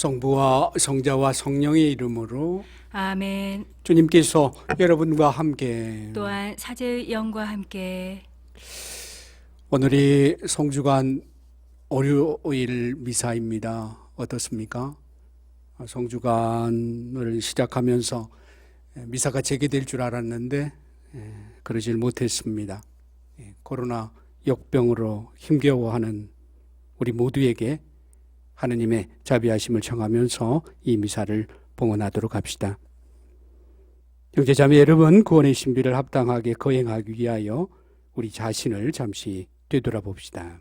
성부와 성자와 성령의 이름으로 아멘. 주님께서 여러분과 함께 또한 사제의 영과 함께 오늘이 성주간 월요일 미사입니다. 어떻습니까? 성주간을 시작하면서 미사가 재개될 줄 알았는데 예, 그러질 못했습니다. 예, 코로나 역병으로 힘겨워하는 우리 모두에게 하느님의 자비하심을 청하면서 이 미사를 봉헌하도록 합시다. 형제자매 여러분, 구원의 신비를 합당하게 거행하기 위하여 우리 자신을 잠시 되돌아봅시다.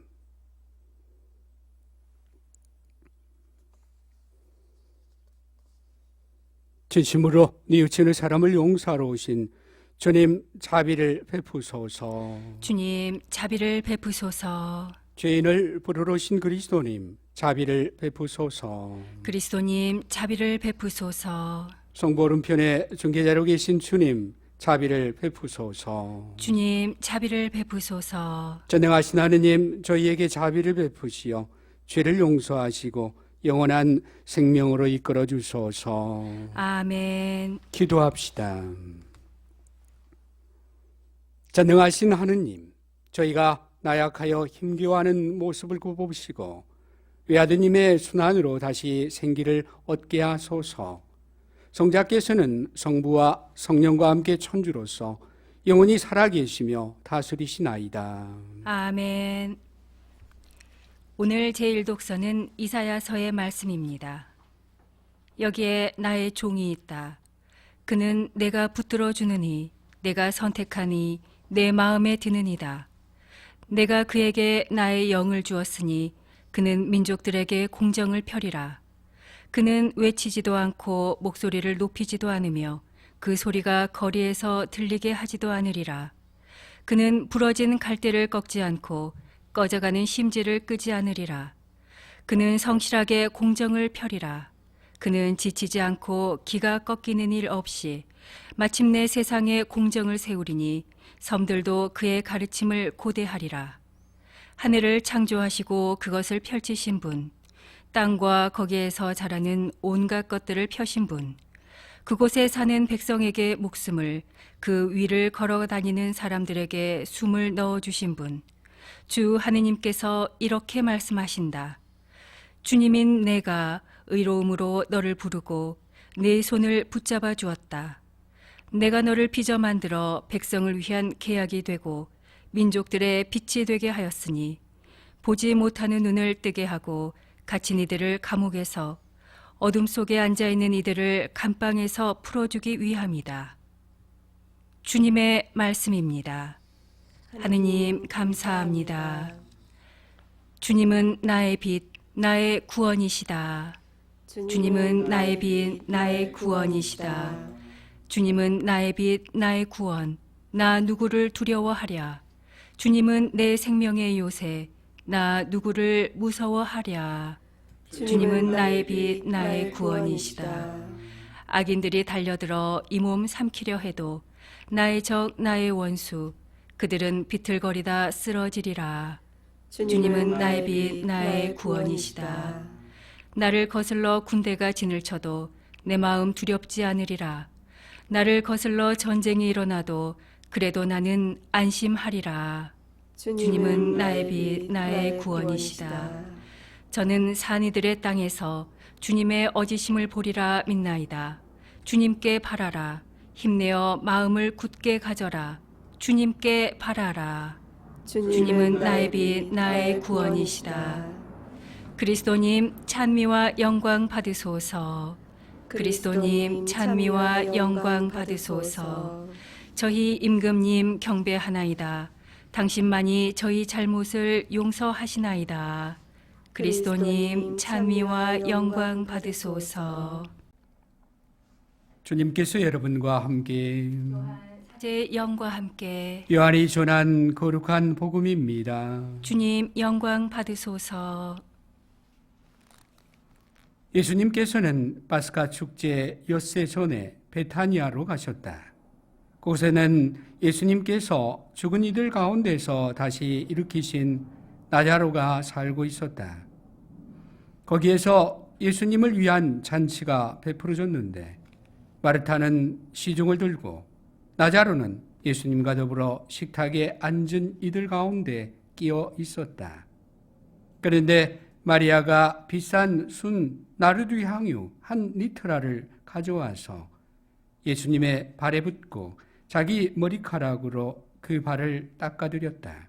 진심으로 뉘우치는 사람을 용서하러 오신 주님 자비를 베푸소서. 주님 자비를 베푸소서. 죄인을 부르러 오신 그리스도님 자비를 베푸소서. 그리스도님 자비를 베푸소서. 성보름편에 중계자로 계신 주님 자비를 베푸소서. 주님 자비를 베푸소서. 전능하신 하느님 저희에게 자비를 베푸시어 죄를 용서하시고 영원한 생명으로 이끌어 주소서. 아멘. 기도합시다. 전능하신 하느님, 저희가 나약하여 힘겨워하는 모습을 굽어보시고 외아드님의 순환으로 다시 생기를 얻게 하소서. 성자께서는 성부와 성령과 함께 천주로서 영원히 살아계시며 다스리시나이다. 아멘. 오늘 제1독서는 이사야서의 말씀입니다. 여기에 나의 종이 있다. 그는 내가 붙들어 주느니 내가 선택하니 내 마음에 드느니다. 내가 그에게 나의 영을 주었으니 그는 민족들에게 공정을 펴리라. 그는 외치지도 않고 목소리를 높이지도 않으며 그 소리가 거리에서 들리게 하지도 않으리라. 그는 부러진 갈대를 꺾지 않고 꺼져가는 심지를 끄지 않으리라. 그는 성실하게 공정을 펴리라. 그는 지치지 않고 기가 꺾이는 일 없이 마침내 세상에 공정을 세우리니 섬들도 그의 가르침을 고대하리라. 하늘을 창조하시고 그것을 펼치신 분, 땅과 거기에서 자라는 온갖 것들을 펴신 분, 그곳에 사는 백성에게 목숨을, 그 위를 걸어 다니는 사람들에게 숨을 넣어 주신 분, 주 하느님께서 이렇게 말씀하신다. 주님인 내가 의로움으로 너를 부르고 내 손을 붙잡아 주었다. 내가 너를 빚어 만들어 백성을 위한 계약이 되고 민족들의 빛이 되게 하였으니 보지 못하는 눈을 뜨게 하고 갇힌 이들을 감옥에서 어둠 속에 앉아 있는 이들을 감방에서 풀어주기 위함이다. 주님의 말씀입니다. 하느님 감사합니다. 주님은 나의 빛, 나의 구원이시다. 주님은 나의 빛, 나의 구원이시다. 주님은 나의 빛, 나의 구원. 나 누구를 두려워하랴. 주님은 내 생명의 요새. 나 누구를 무서워하랴. 주님은 나의 빛, 나의 구원이시다. 악인들이 달려들어 이 몸 삼키려 해도 나의 적, 나의 원수. 그들은 비틀거리다 쓰러지리라. 주님은 나의 빛, 나의 구원이시다. 나를 거슬러 군대가 진을 쳐도 내 마음 두렵지 않으리라. 나를 거슬러 전쟁이 일어나도 그래도 나는 안심하리라. 주님은 나의 빛, 나의 구원이시다. 저는 산이들의 땅에서 주님의 어지심을 보리라 믿나이다. 주님께 바라라. 힘내어 마음을 굳게 가져라. 주님께 바라라. 주님은 나의 빛, 나의 구원이시다. 그리스도님 찬미와 영광 받으소서. 그리스도님 찬미와 영광 받으소서. 저희 임금님 경배하나이다. 당신만이 저희 잘못을 용서하시나이다. 그리스도님 찬미와 영광 받으소서. 주님께서 여러분과 함께 제 영과 함께 요한이 전한 거룩한 복음입니다. 주님 영광 받으소서. 예수님께서는 파스카 축제 엿새 전에 베타니아로 가셨다. 그곳에는 예수님께서 죽은 이들 가운데서 다시 일으키신 나자로가 살고 있었다. 거기에서 예수님을 위한 잔치가 베풀어졌는데 마르타는 시중을 들고 나자로는 예수님과 더불어 식탁에 앉은 이들 가운데 끼어 있었다. 그런데 마리아가 비싼 순 나르두 향유 한 리트라를 가져와서 예수님의 발에 붓고 자기 머리카락으로 그 발을 닦아드렸다.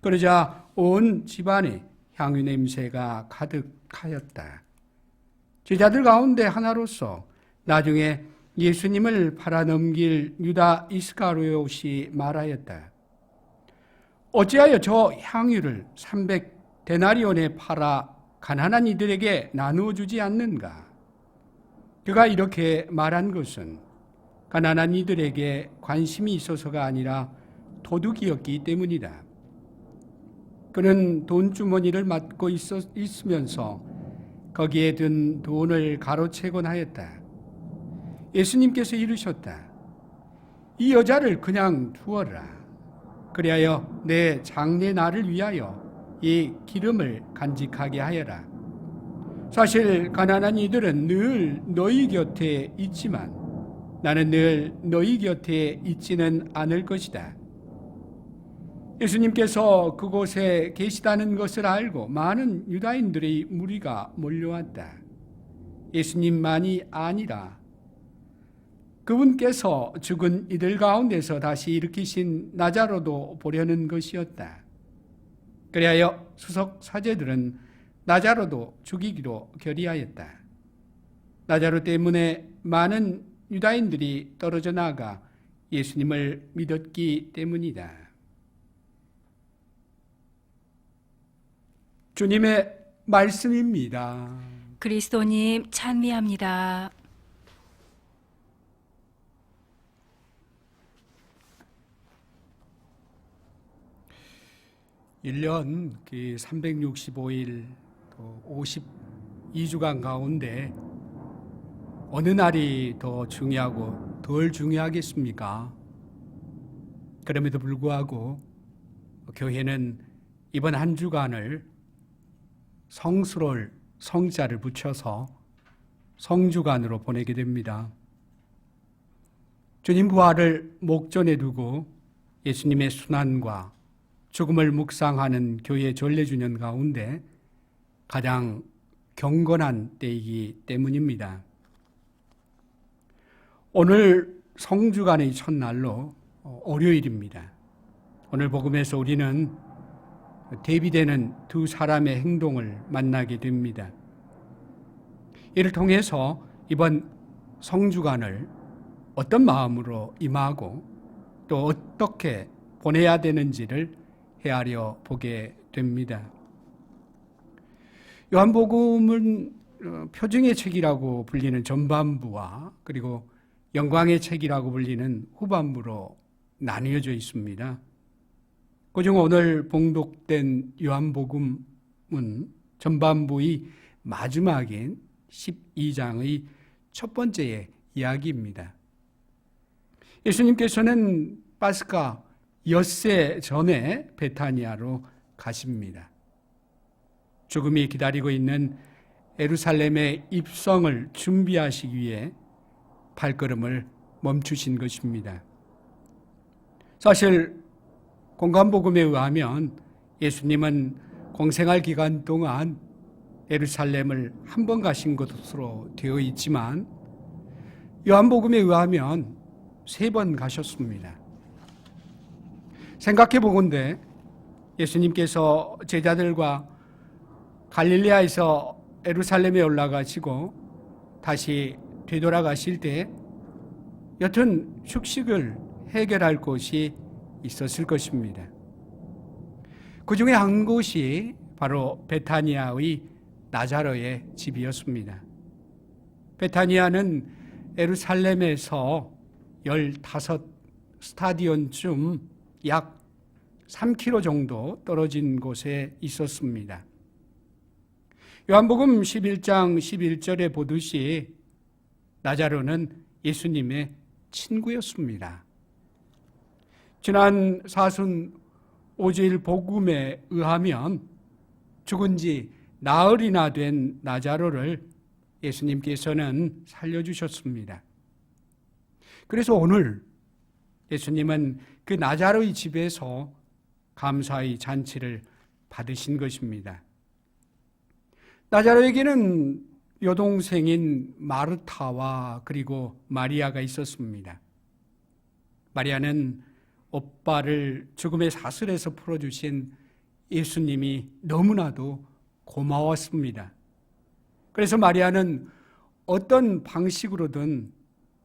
그러자 온 집안에 향유 냄새가 가득하였다. 제자들 가운데 하나로서 나중에 예수님을 팔아넘길 유다 이스카리ot이 말하였다. 어찌하여 저 향유를 300 데나리온에 팔아 가난한 이들에게 나누어 주지 않는가? 그가 이렇게 말한 것은 가난한 이들에게 관심이 있어서가 아니라 도둑이었기 때문이다. 그는 돈 주머니를 맡고 있으면서 거기에 든 돈을 가로채곤 하였다. 예수님께서 이르셨다. 이 여자를 그냥 두어라. 그리하여 내 장래 날을 위하여 이 기름을 간직하게 하여라. 사실 가난한 이들은 늘 너희 곁에 있지만 나는 늘 너희 곁에 있지는 않을 것이다. 예수님께서 그곳에 계시다는 것을 알고 많은 유다인들의 무리가 몰려왔다. 예수님만이 아니라 그분께서 죽은 이들 가운데서 다시 일으키신 나자로도 보려는 것이었다. 그리하여 수석 사제들은 나자로도 죽이기로 결의하였다. 나자로 때문에 많은 유다인들이 떨어져 나가 예수님을 믿었기 때문이다. 주님의 말씀입니다. 그리스도님 찬미합니다. 일년그 365일 52주간 가운데 어느 날이 더 중요하고 덜 중요하겠습니까? 그럼에도 불구하고 교회는 이번 한 주간을 성스러울 성자를 붙여서 성주간으로 보내게 됩니다. 주님 부활을 목전에 두고 예수님의 순환과 죽음을 묵상하는 교회 전례주년 가운데 가장 경건한 때이기 때문입니다. 오늘 성주간의 첫날로 어, 월요일입니다. 오늘 복음에서 우리는 대비되는 두 사람의 행동을 만나게 됩니다. 이를 통해서 이번 성주간을 어떤 마음으로 임하고 또 어떻게 보내야 되는지를 헤아려 보게 됩니다. 요한복음은 어, 표징의 책이라고 불리는 전반부와 그리고 영광의 책이라고 불리는 후반부로 나뉘어져 있습니다. 그중 오늘 봉독된 요한복음은 전반부의 마지막인 12장의 첫 번째의 이야기입니다. 예수님께서는 파스카 엿새 전에 베타니아로 가십니다. 죽음이 기다리고 있는 에루살렘의 입성을 준비하시기 위해 발걸음을 멈추신 것입니다. 사실 공간복음에 의하면 예수님은 공생활 기간 동안 에루살렘을 한 번 가신 것으로 되어 있지만 요한복음에 의하면 세 번 가셨습니다. 생각해 보건대 예수님께서 제자들과 갈릴레아에서 에루살렘에 올라가시고 다시 되돌아가실 때 여튼 숙식을 해결할 곳이 있었을 것입니다. 그 중에 한 곳이 바로 베타니아의 나자로의 집이었습니다. 베타니아는 에루살렘에서 15 스타디온쯤 약 3km 정도 떨어진 곳에 있었습니다. 요한복음 11장 11절에 보듯이 나자로는 예수님의 친구였습니다. 지난 사순 오주일 복음에 의하면 죽은 지 나흘이나 된 나자로를 예수님께서는 살려주셨습니다. 그래서 오늘 예수님은 그 나자로의 집에서 감사의 잔치를 받으신 것입니다. 나자로에게는 여동생인 마르타와 그리고 마리아가 있었습니다. 마리아는 오빠를 죽음의 사슬에서 풀어주신 예수님이 너무나도 고마웠습니다. 그래서 마리아는 어떤 방식으로든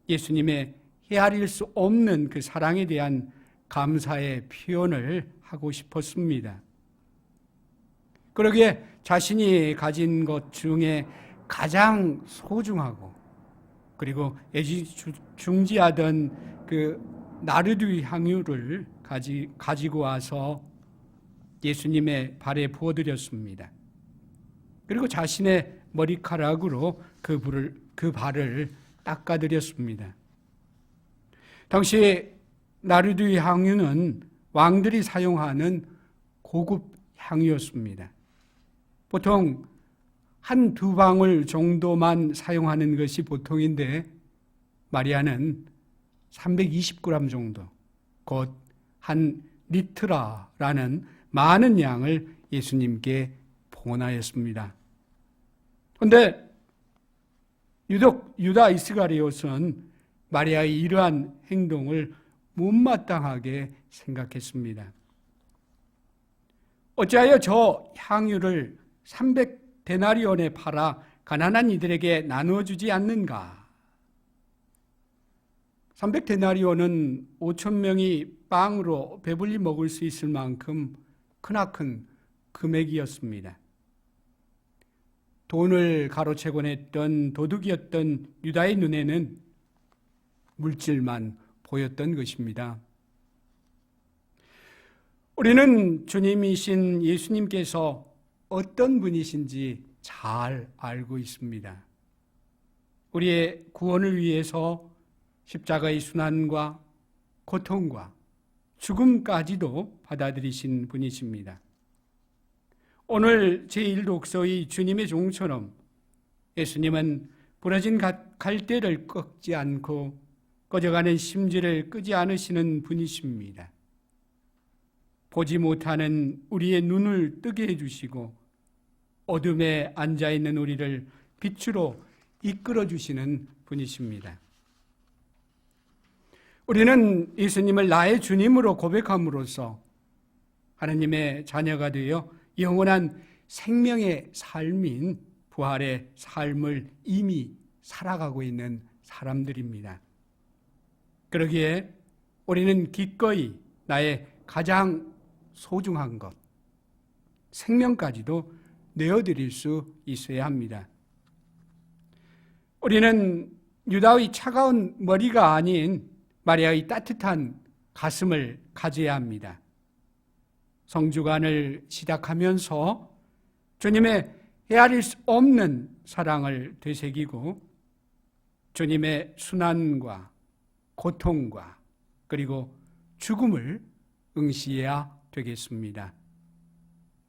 예수님의 헤아릴 수 없는 그 사랑에 대한 감사의 표현을 하고 싶었습니다. 그러기에 자신이 가진 것 중에 가장 소중하고 그리고 애지중지하던 그 나르드 향유를 가지, 가지고 와서 예수님의 발에 부어드렸습니다. 그리고 자신의 머리카락으로 그 불을 그 발을 닦아드렸습니다. 당시 나르드 향유는 왕들이 사용하는 고급 향유였습니다. 보통 한 두 방울 정도만 사용하는 것이 보통인데 마리아는 320g 정도, 곧 한 리트라라는 많은 양을 예수님께 봉헌하였습니다. 그런데 유독 유다 이스가리옷은 마리아의 이러한 행동을 못마땅하게 생각했습니다. 어찌하여 저 향유를 300 데나리온에 팔아 가난한 이들에게 나누어 주지 않는가? 300데나리온은 5천 명이 빵으로 배불리 먹을 수 있을 만큼 크나큰 금액이었습니다. 돈을 가로채곤 했던 도둑이었던 유다의 눈에는 물질만 보였던 것입니다. 우리는 주님이신 예수님께서 어떤 분이신지 잘 알고 있습니다. 우리의 구원을 위해서 십자가의 순환과 고통과 죽음까지도 받아들이신 분이십니다. 오늘 제1독서의 주님의 종처럼 예수님은 부러진 갈대를 꺾지 않고 꺼져가는 심지를 끄지 않으시는 분이십니다. 보지 못하는 우리의 눈을 뜨게 해주시고 어둠에 앉아 있는 우리를 빛으로 이끌어 주시는 분이십니다. 우리는 예수님을 나의 주님으로 고백함으로써 하나님의 자녀가 되어 영원한 생명의 삶인 부활의 삶을 이미 살아가고 있는 사람들입니다. 그러기에 우리는 기꺼이 나의 가장 소중한 것, 생명까지도 내어드릴 수 있어야 합니다. 우리는 유다의 차가운 머리가 아닌 마리아의 따뜻한 가슴을 가져야 합니다. 성주간을 시작하면서 주님의 헤아릴 수 없는 사랑을 되새기고 주님의 순환과 고통과 그리고 죽음을 응시해야 되겠습니다.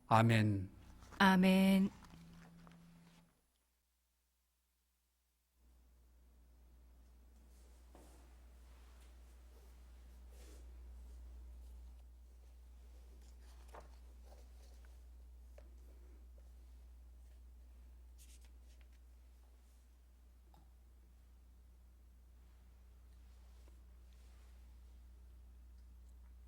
아멘. 아멘.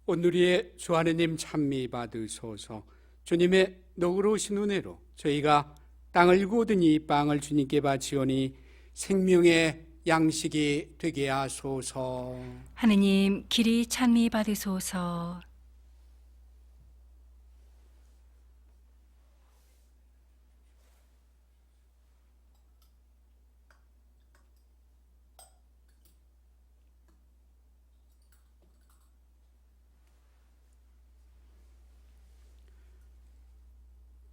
오늘의 주 하느님 찬미 받으소서 주님의 너그러우신 은혜로 저희가 땅을 구우더니 빵을 주님께 바치오니 생명의 양식이 되게 하소서 하느님 길이 찬미 받으소서.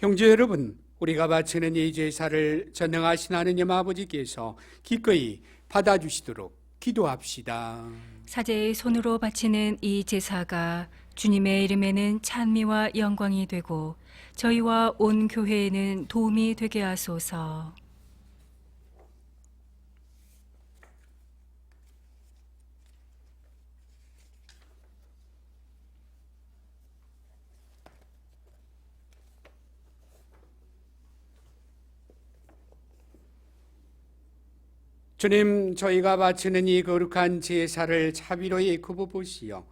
형제 여러분, 우리가 바치는 이 제사를 전능하신 하느님 아버지께서 기꺼이 받아주시도록 기도합시다. 사제의 손으로 바치는 이 제사가 주님의 이름에는 찬미와 영광이 되고 저희와 온 교회에는 도움이 되게 하소서. 주님, 저희가 바치는 이 거룩한 제사를 자비로이 굽어보시어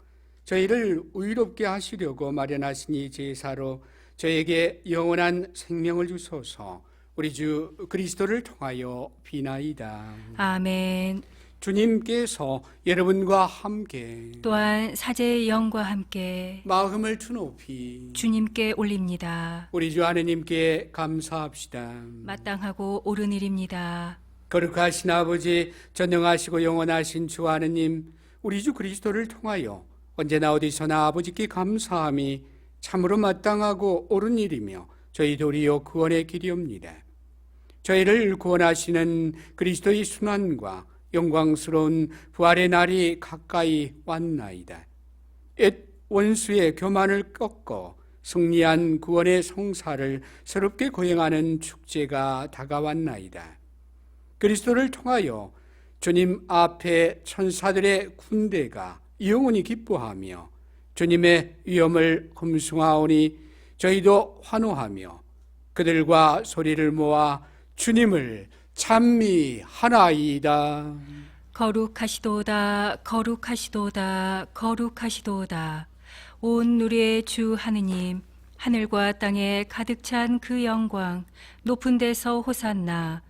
저희를 의롭게 하시려고 마련하신 이 제사로 저에게 영원한 생명을 주소서 우리 주 그리스도를 통하여 비나이다. 아멘. 주님께서 여러분과 함께 또한 사제의 영과 함께 마음을 투높이 주님께 올립니다. 우리 주 하느님께 감사합시다. 마땅하고 옳은 일입니다. 거룩하신 아버지, 전능하시고 영원하신 주 하느님, 우리 주 그리스도를 통하여 언제나 어디서나 아버지께 감사함이 참으로 마땅하고 옳은 일이며 저희 도리요 구원의 길이옵니다. 저희를 구원하시는 그리스도의 순환과 영광스러운 부활의 날이 가까이 왔나이다. 옛 원수의 교만을 꺾어 승리한 구원의 성사를 새롭게 거행하는 축제가 다가왔나이다. 그리스도를 통하여 주님 앞에 천사들의 군대가 영원히 기뻐하며 주님의 위엄을 금숭하오니 저희도 환호하며 그들과 소리를 모아 주님을 찬미하나이다. 거룩하시도다, 거룩하시도다, 거룩하시도다. 온 누리의 주 하느님, 하늘과 땅에 가득 찬 그 영광, 높은 데서 호산나,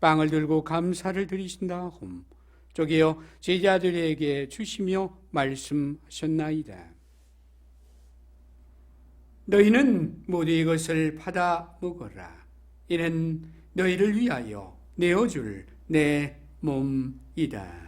빵을 들고 감사를 드리신 다음 저기요 제자들에게 주시며 말씀하셨나이다. 너희는 모두 이것을 받아 먹어라. 이는 너희를 위하여 내어줄 내 몸이다.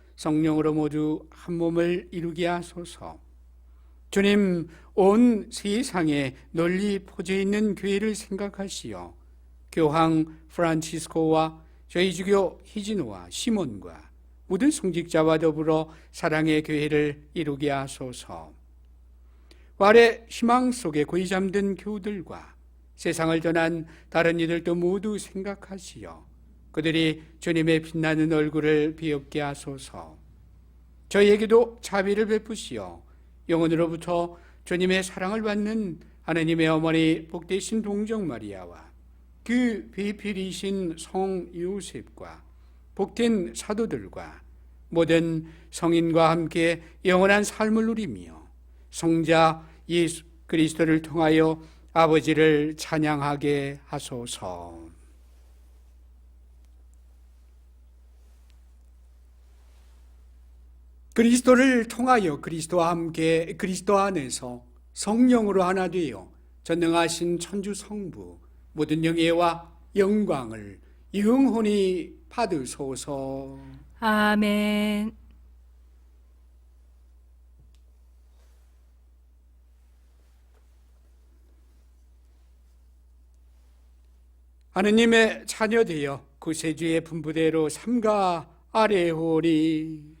성령으로 모두 한 몸을 이루게 하소서. 주님, 온 세상에 널리 퍼져 있는 교회를 생각하시어 교황 프란치스코와 저희 주교 희진호와 시몬과 모든 성직자와 더불어 사랑의 교회를 이루게 하소서. 말의 희망 속에 고이 잠든 교우들과 세상을 떠난 다른 이들도 모두 생각하시어 그들이 주님의 빛나는 얼굴을 비엽게 하소서. 저희에게도 자비를 베푸시어 영혼으로부터 주님의 사랑을 받는 하느님의 어머니 복되신 동정 마리아와 그 배필이신 성 요셉과 복된 사도들과 모든 성인과 함께 영원한 삶을 누리며 성자 예수 그리스도를 통하여 아버지를 찬양하게 하소서. 그리스도를 통하여 그리스도와 함께 그리스도 안에서 성령으로 하나 되어 전능하신 천주 성부 모든 영예와 영광을 영원히 받으소서. 아멘. 하느님의 자녀 되어 구세주의 분부대로 삼가 아래오리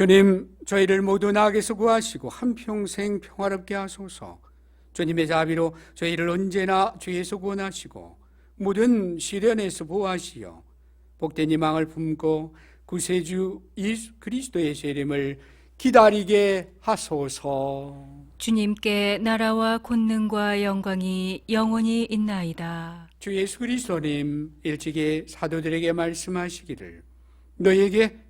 주님 저희를 모두 나에게서 구하시고 한평생 평화롭게 하소서 주님의 자비로 저희를 언제나 죄에서 구원하시고 모든 시련에서 보호하시어 복된 희망을 품고 구세주 예수 그리스도의 이름을 기다리게 하소서 주님께 나라와 권능과 영광이 영원히 있나이다. 주 예수 그리스도님 일찍이 사도들에게 말씀하시기를 너에게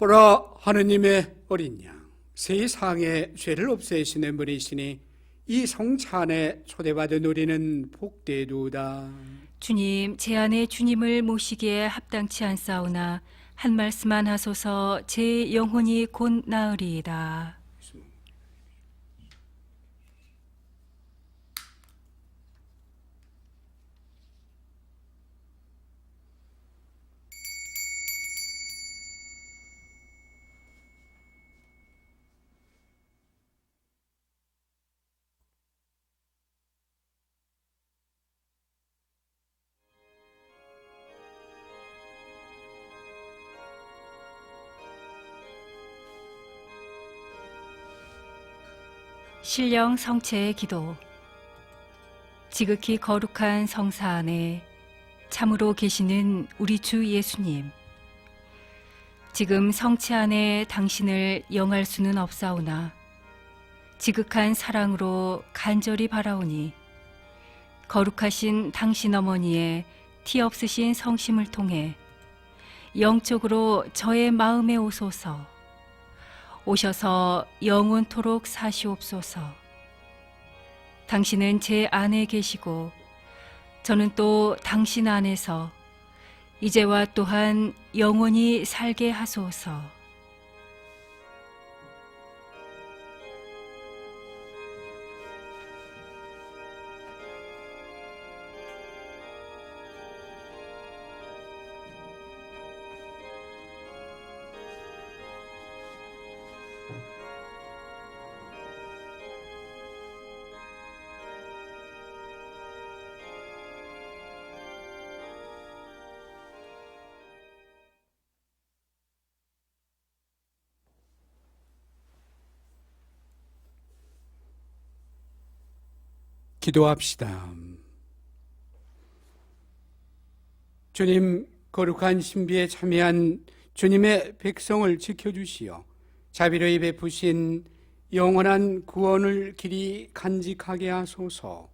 보라 하느님의 어린 양 세상의 죄를 없애시는 분이시니 이 성차 안에 초대받은 우리는 복되도다 주님, 제 안에 주님을 모시기에 합당치 않사오나 한 말씀만 하소서 제 영혼이 곧 나으리이다. 신령 성체의 기도. 지극히 거룩한 성사 안에 참으로 계시는 우리 주 예수님 지금 성체 안에 당신을 영할 수는 없사오나 지극한 사랑으로 간절히 바라오니 거룩하신 당신 어머니의 티 없으신 성심을 통해 영적으로 저의 마음에 오소서 오셔서 영원토록 사시옵소서. 당신은 제 안에 계시고 저는 또 당신 안에서 이제와 또한 영원히 살게 하소서. 기도합시다. 주님, 거룩한 신비에 참여한 주님의 백성을 지켜주시어 자비로이 베푸신 영원한 구원을 길이 간직하게 하소서.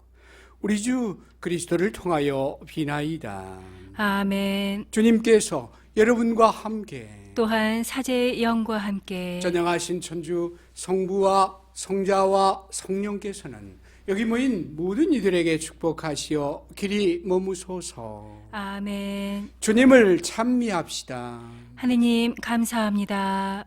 우리 주 그리스도를 통하여 비나이다. 아멘. 주님께서 여러분과 함께 또한 사제의 영과 함께 전능하신 천주 성부와 성자와 성령께서는 여기 모인 모든 이들에게 축복하시어 길이 머무소서. 아멘. 주님을 찬미합시다. 하느님 감사합니다.